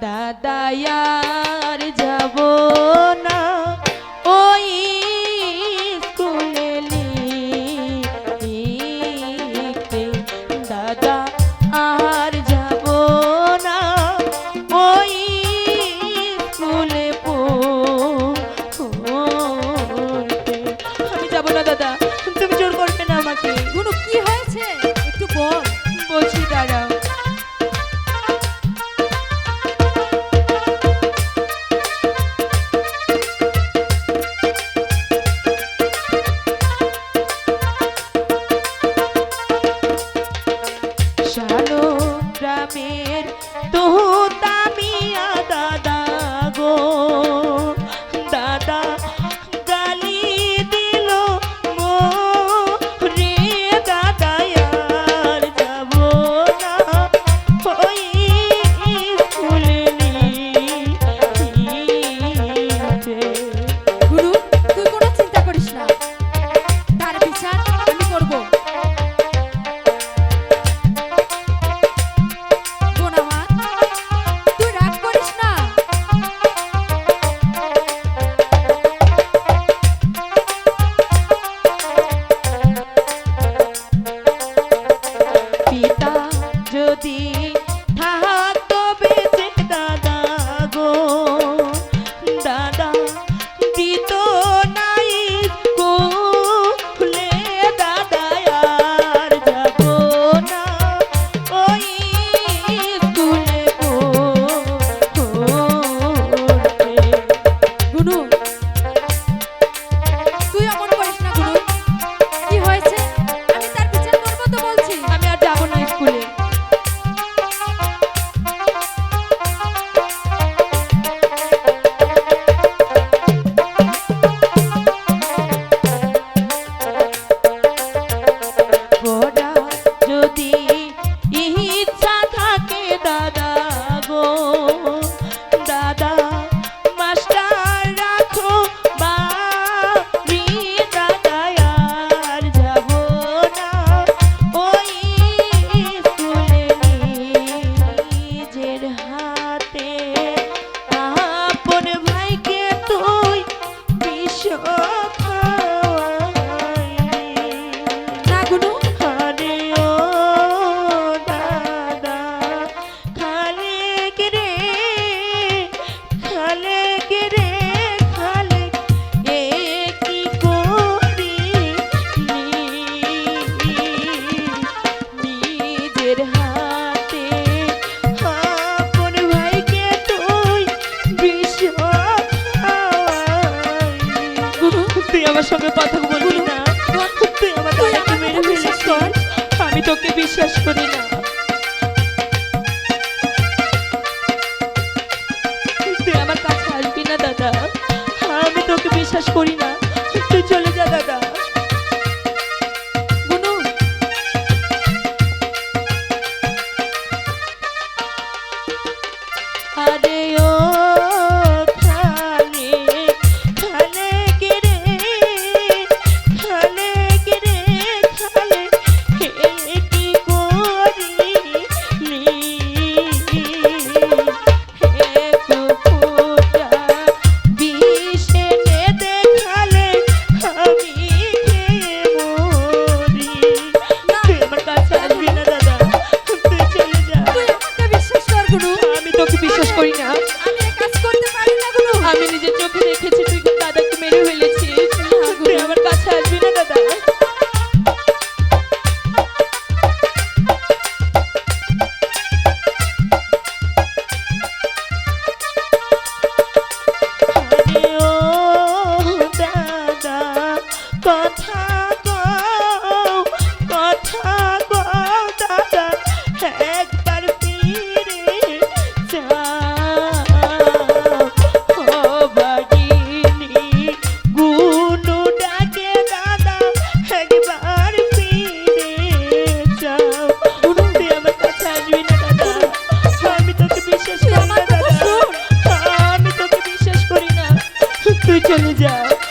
da da ya তুই আমার সঙ্গে কথা বলবি না। তুই আমার দাদাকে মেরে ফেলিস আমি তোকে বিশ্বাস করি না। তুই আমার কাছে আসবি না দাদা। হ্যাঁ, আমি তোকে বিশ্বাস করি না। 都降点价